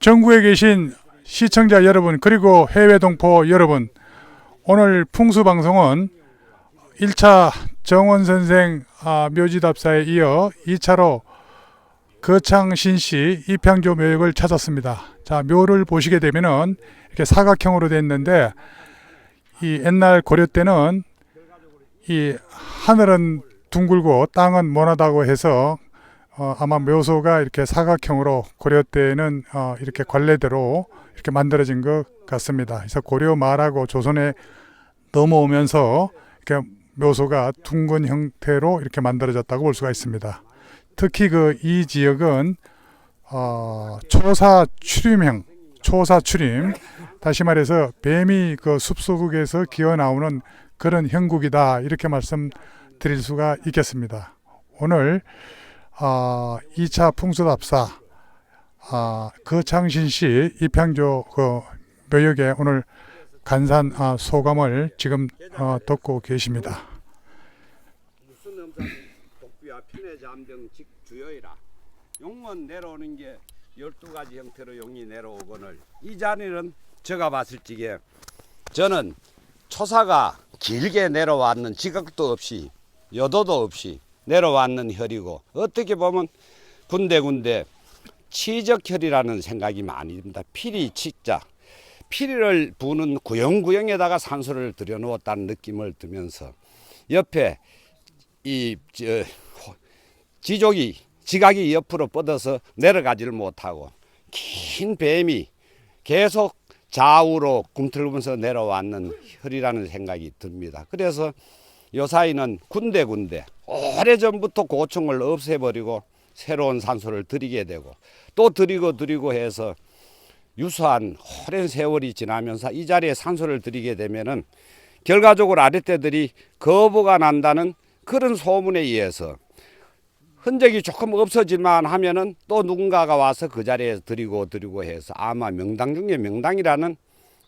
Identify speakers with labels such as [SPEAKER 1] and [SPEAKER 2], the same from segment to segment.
[SPEAKER 1] 전국에 계신 시청자 여러분 그리고 해외 동포 여러분 오늘 풍수 방송은 1차 정원 선생 아, 묘지답사에 이어 2차로 거창신시 이평조 묘역을 찾았습니다. 자 묘를 보시게 되면은 이렇게 사각형으로 됐는데 이 옛날 고려 때는 이 하늘은 둥글고 땅은 모나다고 해서 어, 아마 묘소가 이렇게 사각형으로 고려 때는 어, 이렇게 관례대로 이렇게 만들어진 것 같습니다. 그래서 고려 말하고 조선에 넘어오면서 이렇게 묘소가 둥근 형태로 이렇게 만들어졌다고 볼 수가 있습니다. 특히 그 이 지역은 어, 초사 출임형, 초사 출임, 다시 말해서 뱀이 그 숲속에서 기어 나오는 그런 형국이다 이렇게 말씀드릴 수가 있겠습니다. 오늘 아, 2차 풍수답사 아, 거창신시 이평조 그 묘역에 오늘 간산 아, 소감을 지금 어, 듣고 계십니다.
[SPEAKER 2] 독비와 편의 잠등 직 주요이라 용은 내려오는 게 12가지 형태로 용이 내려오거늘 이 자리는 제가 봤을 적에 저는 초사가 길게 내려왔는 지각도 없이 여도도 없이 내려왔는 혈이고 어떻게 보면 군데군데 치적혈이라는 생각이 많이 듭니다. 피리 치자 피리를 부는 구형구형에다가 산소를 들여놓았다는 느낌을 들면서 옆에 이 저, 호- 지족이 지각이 옆으로 뻗어서 내려가지를 못하고 긴 뱀이 계속 좌우로 꿈틀면서 내려왔는 혈이라는 생각이 듭니다. 그래서 요 사이는 군데군데 오래전부터 고충을 없애버리고 새로운 산소를 들이게 되고 또 들이고 들이고 해서 유수한 오랜 세월이 지나면서 이 자리에 산소를 들이게 되면은 결과적으로 아랫대들이 거부가 난다는 그런 소문에 의해서 흔적이 조금 없어질만 하면은 또 누군가가 와서 그 자리에 들이고 들이고 해서 아마 명당 중에 명당이라는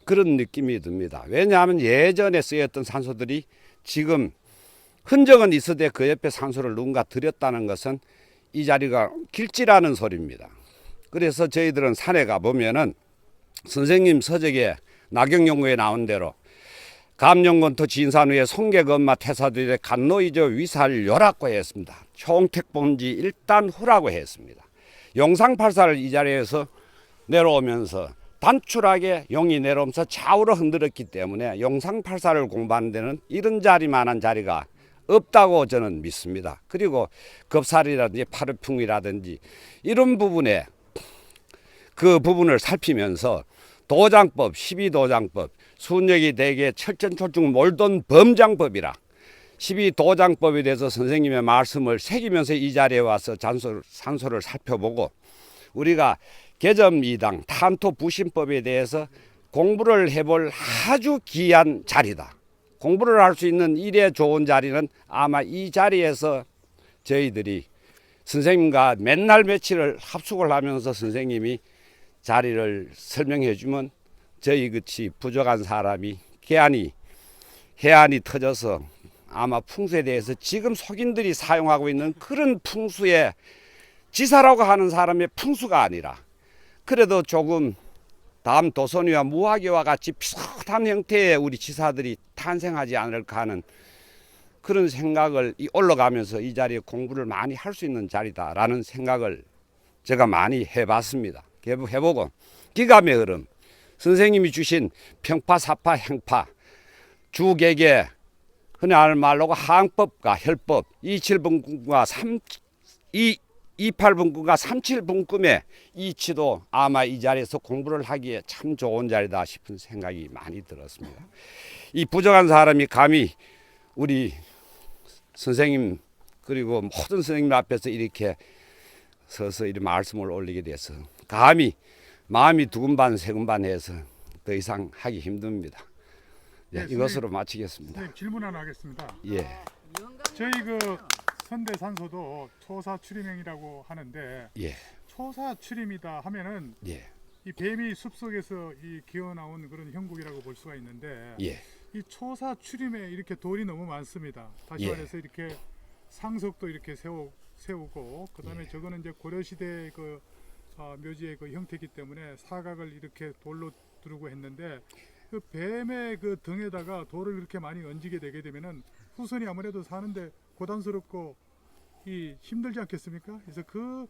[SPEAKER 2] 그런 느낌이 듭니다. 왜냐하면 예전에 쓰였던 산소들이 지금 흔적은 있어도 그 옆에 산소를 누군가 들였다는 것은 이 자리가 길지라는 소리입니다. 그래서 저희들은 산에 가 보면은 선생님 서적에 나경연구에 나온 대로 감영건토 진산 후에 송계건마 태사들의 간노이저 위살 요라고 했습니다. 총택본지 일단 후라고 했습니다. 용상팔사를 이 자리에서 내려오면서 단출하게 용이 내려오면서 좌우로 흔들었기 때문에 용상팔사를 공부하는 데는 이런 자리만한 자리가 없다고 저는 믿습니다. 그리고 겁살이라든지 파르풍이라든지 이런 부분에 그 부분을 살피면서 도장법, 12도장법, 순역이 대개 철전철중 몰돈 범장법이라 12도장법에 대해서 선생님의 말씀을 새기면서 이 자리에 와서 잔소, 산소를 살펴보고 우리가 개점 이당 탄토 부신법에 대해서 공부를 해볼 아주 귀한 자리다. 공부를 할 수 있는 일에 좋은 자리는 아마 이 자리에서 저희들이 선생님과 맨날 며칠을 합숙을 하면서 선생님이 자리를 설명해 주면 저희 같이 부족한 사람이 개안이 해안이 터져서 아마 풍수에 대해서 지금 속인들이 사용하고 있는 그런 풍수의 지사라고 하는 사람의 풍수가 아니라 그래도 조금 다음 도선이와 무화기와 같이 비슷한 형태의 우리 지사들이 탄생하지 않을까 하는 그런 생각을 이 올라가면서 이 자리에 공부를 많이 할 수 있는 자리다라는 생각을 제가 많이 해봤습니다. 해보고 기감의 흐름, 선생님이 주신 평파, 사파, 행파, 주계계, 흔히 알 말로가 항법과 혈법, 27분과 3, 2, 28분과 37분금의 이치도 아마 이 자리에서 공부를 하기에 참 좋은 자리다 싶은 생각이 많이 들었습니다. 이 부족한 사람이 감히 우리 선생님 그리고 모든 선생님 앞에서 이렇게 서서 이렇게 말씀을 올리게 돼서 감히 마음이 두근반 세근반 해서 더 이상 하기 힘듭니다. 예,
[SPEAKER 1] 네,
[SPEAKER 2] 이것으로 마치겠습니다.
[SPEAKER 1] 질문 하나 하겠습니다.
[SPEAKER 2] 예,
[SPEAKER 1] 저희 그 선대 산소도 초사 출임형이라고 하는데
[SPEAKER 2] 예,
[SPEAKER 1] 초사 출임이다 하면은
[SPEAKER 2] 예,
[SPEAKER 1] 이 뱀이 숲속에서 이 기어 나온 그런 형국이라고 볼 수가 있는데
[SPEAKER 2] 예,
[SPEAKER 1] 이 초사 출임에 이렇게 돌이 너무 많습니다. 다시
[SPEAKER 2] 예.
[SPEAKER 1] 말해서 이렇게 상석도 이렇게 세우 세우고 그다음에 저거는 이제 고려 시대 그 아, 묘지의 그 형태이기 때문에 사각을 이렇게 돌로 두르고 했는데 그 뱀의 그 등에다가 돌을 이렇게 많이 얹게 되게 되면은 후손이 아무래도 사는데 고단스럽고 이 힘들지 않겠습니까? 그래서 그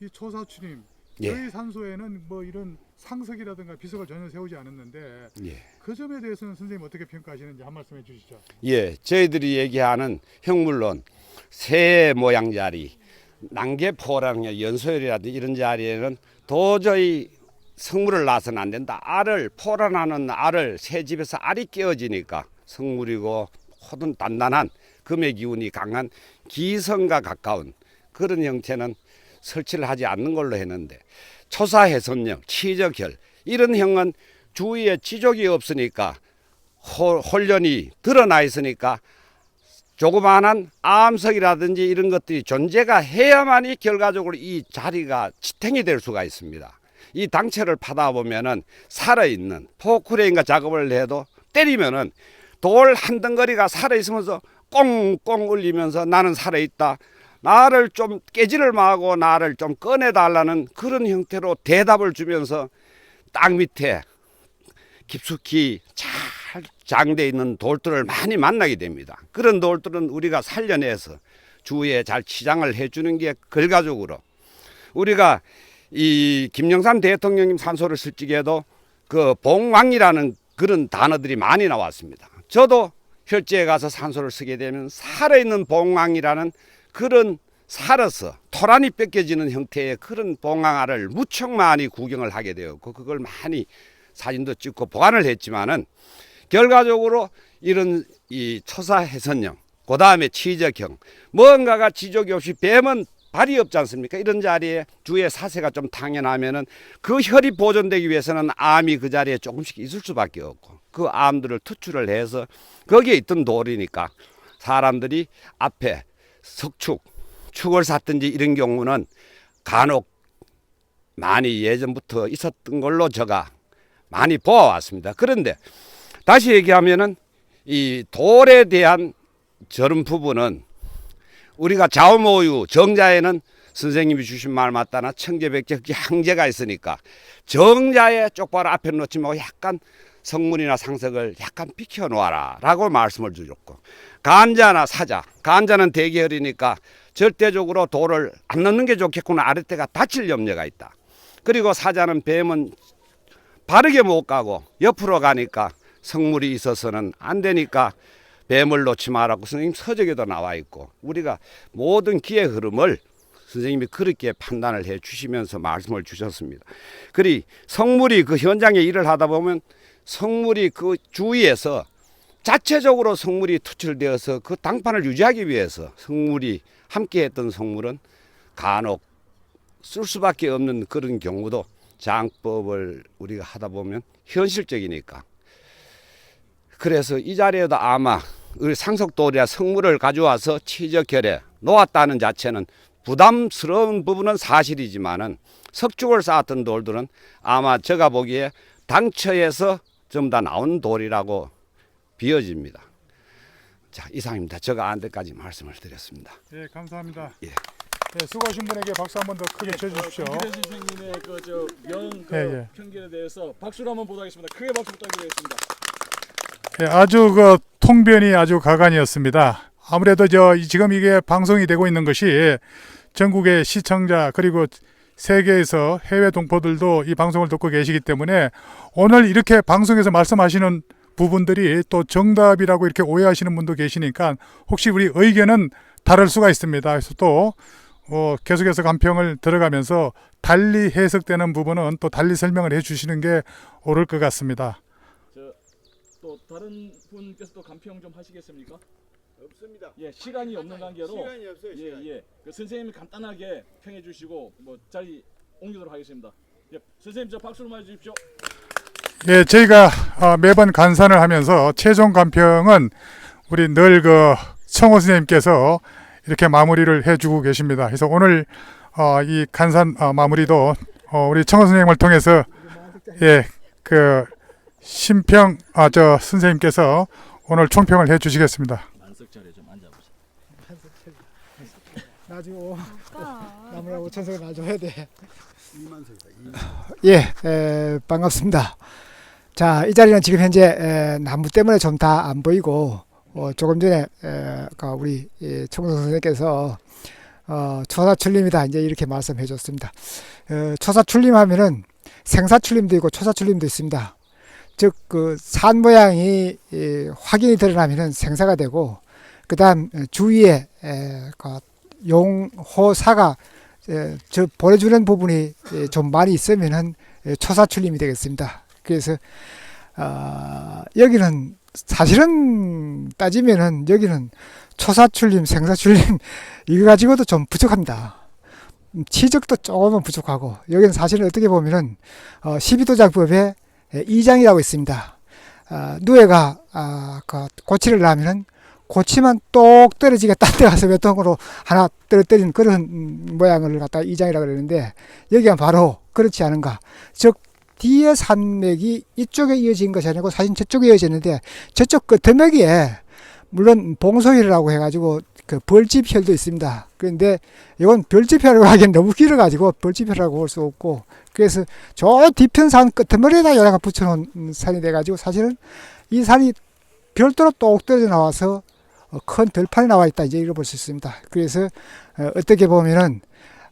[SPEAKER 1] 이 초사추님
[SPEAKER 2] 예.
[SPEAKER 1] 저희 산소에는 뭐 이런 상석이라든가 비석을 전혀 세우지 않았는데
[SPEAKER 2] 예.
[SPEAKER 1] 그 점에 대해서는 선생님 어떻게 평가하시는지 한 말씀해 주시죠.
[SPEAKER 2] 예, 저희들이 얘기하는 형물론 새 모양 자리, 난개포랑 연소열이라든지 이런 자리에는 도저히 성물을 놔서는 안 된다. 알을 포란하는 알을 새 집에서 알이 깨어지니까 성물이고 호든 단단한 금의 기운이 강한 기성과 가까운 그런 형태는 설치를 하지 않는 걸로 했는데 초사해선형, 치적혈 이런 형은 주위에 지족이 없으니까 홀- 홀련이 드러나 있으니까 조그마한 암석이라든지 이런 것들이 존재가 해야만이 결과적으로 이 자리가 지탱이 될 수가 있습니다. 이 당체를 파다 보면은 살아있는 포크레인과 작업을 해도 때리면은 돌 한 덩거리가 살아있으면서 꽁꽁 울리면서 나는 살아있다. 나를 좀 깨지를 마고 나를 좀 꺼내달라는 그런 형태로 대답을 주면서 땅 밑에 깊숙이 잘 장돼 있는 돌들을 많이 만나게 됩니다. 그런 돌들은 우리가 살려내서 주위에 잘 치장을 해주는 게 결과적으로 우리가 이 김영삼 대통령님 산소를 쓸 적에도 그 봉왕이라는 그런 단어들이 많이 나왔습니다. 저도 혈제에 가서 산소를 쓰게 되면 살아있는 봉왕이라는 그런 살아서 토란이 뺏겨지는 형태의 그런 봉황알을 무척 많이 구경을 하게 되었고 그걸 많이 사진도 찍고 보관을 했지만은 결과적으로 이런 이 초사해선형 그 다음에 치적형 뭔가가 지족이 없이 뱀은 발이 없지 않습니까? 이런 자리에 주위에 사세가 좀 당연하면은 그 혈이 보존되기 위해서는 암이 그 자리에 조금씩 있을 수밖에 없고 그 암들을 투출을 해서 거기에 있던 돌이니까 사람들이 앞에 석축, 축을 샀든지 이런 경우는 간혹 많이 예전부터 있었던 걸로 제가 많이 보아왔습니다. 그런데 다시 얘기하면은 이 돌에 대한 저런 부분은 우리가 좌우모유 정자에는 선생님이 주신 말 맞다나 청제백제 항제가 있으니까 정자에 쪽바로 앞에 놓지 말고 약간 성문이나 상석을 약간 비켜 놓아라 라고 말씀을 주셨고 간자나 사자 간자는 대계열이니까 절대적으로 돌을 안 넣는 게 좋겠구나 아랫대가 다칠 염려가 있다. 그리고 사자는 뱀은 바르게 못 가고 옆으로 가니까 성물이 있어서는 안 되니까 뱀을 놓지 말라고 선생님 서적에도 나와 있고 우리가 모든 기의 흐름을 선생님이 그렇게 판단을 해 주시면서 말씀을 주셨습니다. 그리 성물이 그 현장에 일을 하다 보면 성물이 그 주위에서 자체적으로 성물이 투출되어서 그 당판을 유지하기 위해서 성물이 함께 했던 성물은 간혹 쓸 수밖에 없는 그런 경우도 장법을 우리가 하다 보면 현실적이니까 그래서 이 자리에도 아마 상속돌이나 성물을 가져와서 치적결에 놓았다는 자체는 부담스러운 부분은 사실이지만은 석축을 쌓았던 돌들은 아마 제가 보기에 당처에서 좀 다 나온 돌이라고 비어집니다. 자 이상입니다. 제가 안 데까지 말씀을 드렸습니다.
[SPEAKER 1] 예, 감사합니다.
[SPEAKER 2] 예.
[SPEAKER 1] 예, 수고하신 분에게 박수 한 번 더 크게 쳐주십시오.
[SPEAKER 3] 김기현 선생님의 그저명 그
[SPEAKER 1] 예, 예.
[SPEAKER 3] 편견에 대해서 박수로 한번 보도하겠습니다. 크게 박수 부탁드리겠습니다.
[SPEAKER 1] 예, 아주 그 통변이 아주 가관이었습니다. 아무래도 저 이- 지금 이게 방송이 되고 있는 것이 전국의 시청자 그리고 세계에서 해외 동포들도 이 방송을 듣고 계시기 때문에 오늘 이렇게 방송에서 말씀하시는 부분들이 또 정답이라고 이렇게 오해하시는 분도 계시니까 혹시 우리 의견은 다를 수가 있습니다. 그래서 또 어, 계속해서 간평을 들어가면서 달리 해석되는 부분은 또 달리 설명을 해주시는 게 옳을 것 같습니다.
[SPEAKER 3] 또 다른 분께서 또 간평 좀 하시겠습니까?
[SPEAKER 2] 없습니다.
[SPEAKER 3] 예, 시간이 없는 관계로
[SPEAKER 2] 시간이 없어요.
[SPEAKER 3] 예, 예. 그 선생님이 간단하게 평해 주시고 뭐 자리 옮기도록 하겠습니다. 예, 선생님 저 박수로 맞아 주십시오.
[SPEAKER 1] 예, 저희가 어, 매번 간산을 하면서 최종 간평은 우리 늘 그 청호 선생님께서 이렇게 마무리를 해주고 계십니다. 그래서 오늘 어, 이 간산 어, 마무리도 어, 우리 청호 선생님을 통해서 예, 그 심평 아, 저 선생님께서 오늘 총평을 해 주시겠습니다.
[SPEAKER 3] 만석 자리에 좀 앉아 보세요.
[SPEAKER 4] 나중에 오, 나무라고 천석을 놔줘야 돼. 예, 에, 반갑습니다. 자, 이 자리는 지금 현재 에, 나무 때문에 좀 다 안 보이고 어, 조금 전에 에, 그 우리 예, 총선 선생님께서 어, 초사 출림이다 이제 이렇게 말씀해 줬습니다. 어, 초사 출림 하면은 생사 출림도 있고 초사 출림도 있습니다. 즉 그 산 모양이 이, 확인이 드러나면은 생사가 되고 그다음 주위에 에, 그 용호사가 에, 저 보내주는 부분이 에, 좀 많이 있으면은 에, 초사 출림이 되겠습니다. 그래서 아, 여기는 사실은 따지면은 여기는 초사 출림, 생사 출림 이거 가지고도 좀 부족합니다. 음, 치적도 조금은 부족하고 여기는 사실은 어떻게 보면은 어, 12도장법에 2장이라고 있습니다. 아, 누에가 아, 그 고치를 하면은 고치만 똑 떨어지게 딴 데 가서 외통으로 하나 떨어뜨리는 그런 음, 모양을 갖다 이장이라 그러는데 여기가 바로 그렇지 않은가. 즉 뒤에 산맥이 이쪽에 이어진 것이 아니고 사실 저쪽에 이어졌는데 저쪽 그 끝머기에 물론 봉소혈이라고 해가지고 그 벌집혈도 있습니다. 그런데 이건 벌집혈이라고 하기엔 너무 길어가지고 벌집혈이라고 볼 수 없고 그래서 저 뒤편 산 끝머리에다 여기가 붙여놓은 음, 산이 돼가지고 사실은 이 산이 별도로 똑 떨어져 나와서 어, 큰 들판이 나와 있다 이제 이렇게 볼 수 있습니다. 그래서 어, 어떻게 보면은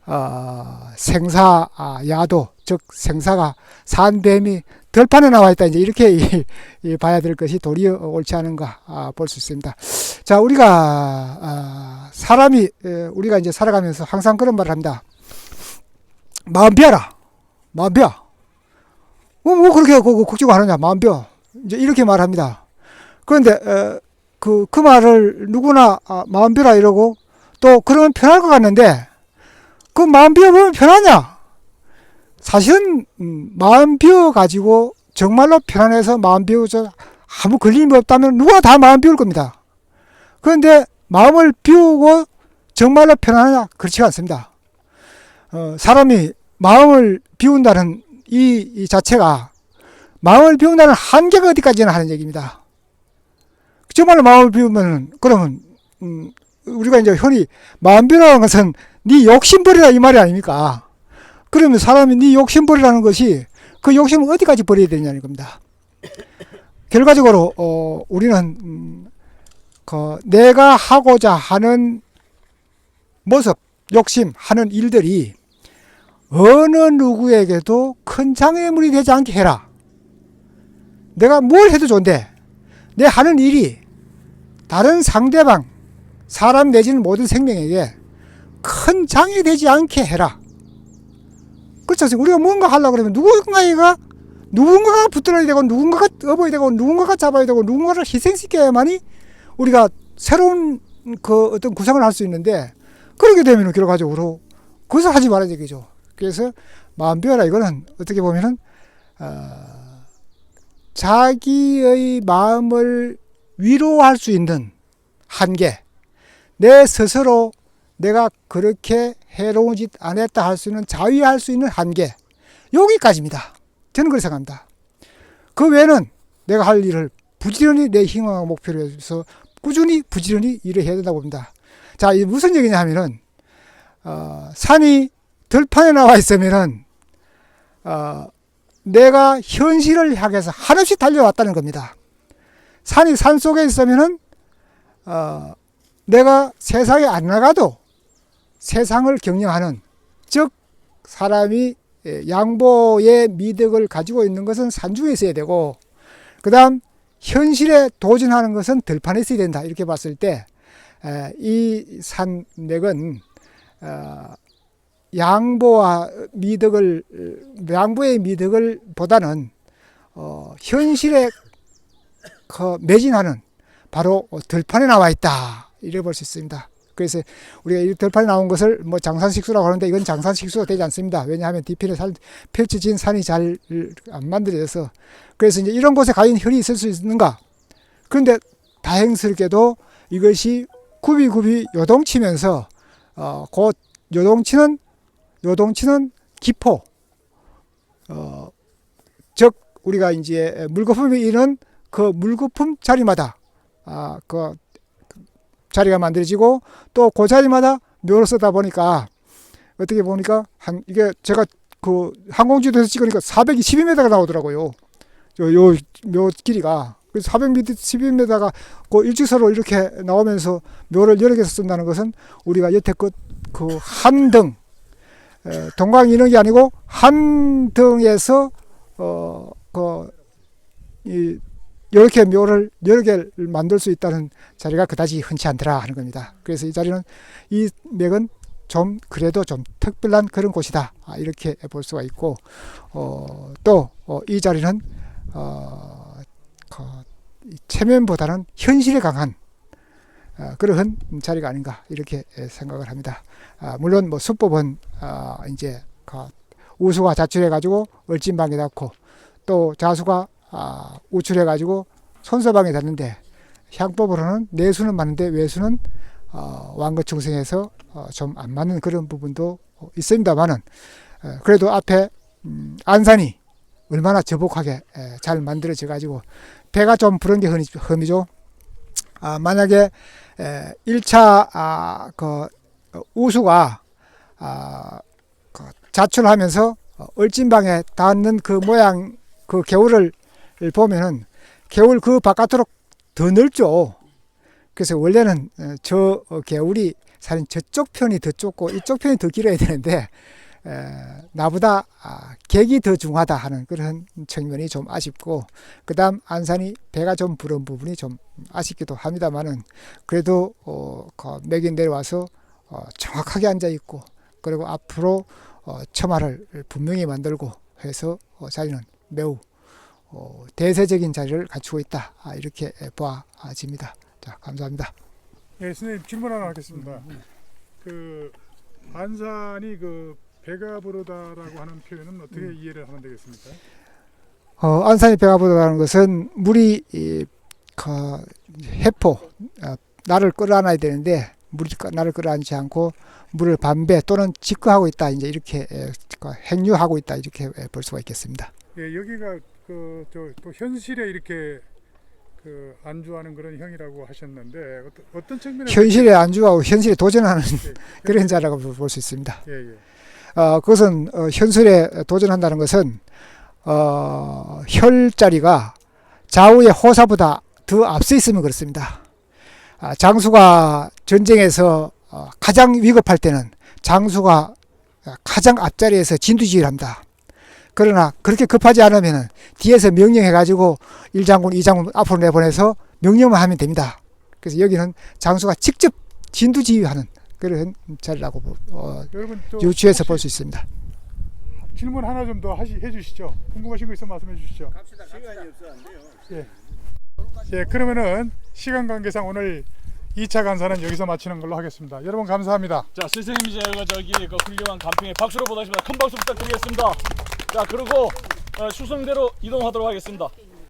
[SPEAKER 4] 어, 생사 아, 야도 즉 생사가 산뱀이 들판에 나와 있다 이제 이렇게 봐야 될 것이 도리어 옳지 않은가 아, 볼 수 있습니다. 자 우리가 아, 사람이 에, 우리가 이제 살아가면서 항상 그런 말을 합니다. 마음 비어라 마음 비어. 뭐, 뭐 그렇게 그- 걱정 하느냐 마음 비어 이제 이렇게 말합니다. 그런데 어, 그, 그 말을 누구나 아, 마음 비어라 이러고 또 그러면 편할 것 같는데 그 마음 비워보면 편하냐? 사실은 음, 마음 비워 가지고 정말로 편안해서 마음 비워서 아무 걸림이 없다면 누구나 다 마음 비울 겁니다. 그런데 마음을 비우고 정말로 편안하냐? 그렇지가 않습니다. 어, 사람이 마음을 비운다는 이, 이 자체가 마음을 비운다는 한계가 어디까지나 하는 얘기입니다. 정말로 마음을 비우면 그러면 음, 우리가 이제 흔히 마음 비우라는 것은 네 욕심 버리라 이 말이 아닙니까? 그러면 사람이 네 욕심 버리라는 것이 그 욕심을 어디까지 버려야 되냐는 겁니다. 결과적으로 어, 우리는 음, 그 내가 하고자 하는 모습, 욕심, 하는 일들이 어느 누구에게도 큰 장애물이 되지 않게 해라. 내가 뭘 해도 좋은데 내 하는 일이 다른 상대방, 사람 내지는 모든 생명에게 큰 장애 되지 않게 해라. 그렇지 않습니까? 우리가 뭔가 하려고 그러면 누군가가 누군가가 붙들어야 되고 누군가가 업어야 되고 누군가가 잡아야 되고 누군가를 희생시켜야만이 우리가 새로운 그 어떤 구상을 할 수 있는데 그렇게 되면 결과적으로 그것을 하지 말아야 되겠죠. 그래서 마음 비워라 이거는 어떻게 보면은 어, 자기의 마음을 위로할 수 있는 한계 내 스스로 내가 그렇게 해로운 짓 안 했다 할 수 있는 자위할 수 있는 한계 여기까지입니다. 저는 그렇게 생각합니다. 그 외에는 내가 할 일을 부지런히 내 희망과 목표를 해서 꾸준히 부지런히 일을 해야 된다고 봅니다. 자, 이 무슨 얘기냐 하면은 어, 산이 들판에 나와 있으면은 어, 내가 현실을 향해서 한없이 달려왔다는 겁니다. 산이 산 속에 있으면은 어, 내가 세상에 안 나가도 세상을 경영하는 즉 사람이 예, 양보의 미덕을 가지고 있는 것은 산중에 있어야 되고 그 다음 현실에 도전하는 것은 들판에 있어야 된다 이렇게 봤을 때 이 산맥은 어, 양보와 미덕을 양보의 미덕을 보다는 어, 현실에 그 매진하는 바로 들판에 나와 있다 이래 볼 수 있습니다. 그래서 우리가 이 들판에 나온 것을 뭐 장산식수라고 하는데 이건 장산식수가 되지 않습니다. 왜냐하면 뒤편에 살, 펼쳐진 산이 잘 안 만들어져서 그래서 이제 이런 곳에 과연 혈이 있을 수 있는가? 그런데 다행스럽게도 이것이 굽이굽이 요동치면서 어, 곧 요동치는 요동치는 기포 어, 즉 우리가 이제 물거품이 있는 그 물거품 자리마다 아, 그 자리가 만들어지고 또 그 자리마다 묘를 쓰다 보니까 어떻게 보니까 한 이게 제가 그 항공지도에서 찍으니까 412m가 나오더라고요. 요, 요 길이가. 그래서 412m가 그 일직선으로 이렇게 나오면서 묘를 여러 개서 쓴다는 것은 우리가 여태껏 그 한 등, 에, 동강 인억이 아니고 한 등에서 어, 그, 이, 이렇게 묘를 여러 개를 만들 수 있다는 자리가 그다지 흔치 않더라 하는 겁니다. 그래서 이 자리는 이 맥은 좀 그래도 좀 특별한 그런 곳이다 아, 이렇게 볼 수가 있고 어, 또이 자리는 어, 그, 이 체면보다는 현실에 강한 어, 그런 자리가 아닌가 이렇게 생각을 합니다. 아, 물론 뭐 수법은 아, 이제 그 우수가 자출해 가지고 얼찐방에 닿고 또 자수가 아, 우출해 가지고 손서방에 닿는데 향법으로는 내수는 맞는데 외수는 어, 왕거충성에서 어, 좀 안 맞는 그런 부분도 있습니다만은 어, 그래도 앞에 음, 안산이 얼마나 저복하게 에, 잘 만들어져 가지고 배가 좀 부른 게 흠이- 흠이죠. 아, 만약에 에, 1차 아, 그 어, 우수가 아, 그 자출하면서 어, 얼찐방에 닿는 그 모양 그 개울을 보면은 개울 그 바깥으로 더 넓죠. 그래서 원래는 어, 저 어, 개울이 사실 저쪽 편이 더 좁고 이쪽 편이 더 길어야 되는데 에, 나보다 아, 객이 더 중하다 하는 그런 측면이 좀 아쉽고 그다음 안산이 배가 좀 부른 부분이 좀 아쉽기도 합니다만은 그래도 어, 그 맥이 내려와서 어, 정확하게 앉아 있고 그리고 앞으로 어, 처마를 분명히 만들고 해서 어, 자리는 매우 어, 대세적인 자리를 갖추고 있다 아, 이렇게 보아집니다. 자 감사합니다.
[SPEAKER 1] 예, 선생님 질문 하나 하겠습니다. 그 안산이 그 배가 부르다라고 하는 표현은 어떻게 이해를 하면 되겠습니까?
[SPEAKER 4] 어, 안산이 배가 부르다는 것은 물이 이, 그 해포 어, 나를 끌어안아야 되는데 물이 끄- 나를 끌어안지 않고 물을 반배 또는 직거하고 있다 이제 이렇게 에, 그 행유하고 있다 이렇게 에, 볼 수가 있겠습니다.
[SPEAKER 1] 예, 여기가 그 저 또 현실에 이렇게 그 안주하는 그런 형이라고 하셨는데 어떤, 어떤 측면에서
[SPEAKER 4] 현실에 안주하고 현실에 도전하는
[SPEAKER 1] 예,
[SPEAKER 4] 그런 자라고 볼 수 있습니다.
[SPEAKER 1] 예, 예.
[SPEAKER 4] 어, 그것은 어, 현실에 도전한다는 것은 어, 혈 자리가 좌우의 호사보다 더 앞서 있으면 그렇습니다. 아, 장수가 전쟁에서 어, 가장 위급할 때는 장수가 가장 앞자리에서 진두지휘를 합니다. 그러나 그렇게 급하지 않으면 뒤에서 명령해가지고 1장군, 2장군 앞으로 내보내서 명령만 하면 됩니다. 그래서 여기는 장수가 직접 진두지휘하는 그런 자리라고 어, 유추해서 볼 수 있습니다.
[SPEAKER 1] 질문 하나 좀 더 하시 해주시죠. 궁금하신 거 있으면 말씀해 주시죠.
[SPEAKER 2] 시간이 없어 안 돼요.
[SPEAKER 1] 예, 그러면은 시간 관계상 오늘 2차 간사는 여기서 마치는 걸로 하겠습니다. 여러분 감사합니다.
[SPEAKER 3] 자 선생님 이제 그 저기 그 훌륭한 간평에 박수로 보답습니다. 큰 박수 부탁드리겠습니다. 자 그리고 어, 수성대로 이동하도록 하겠습니다.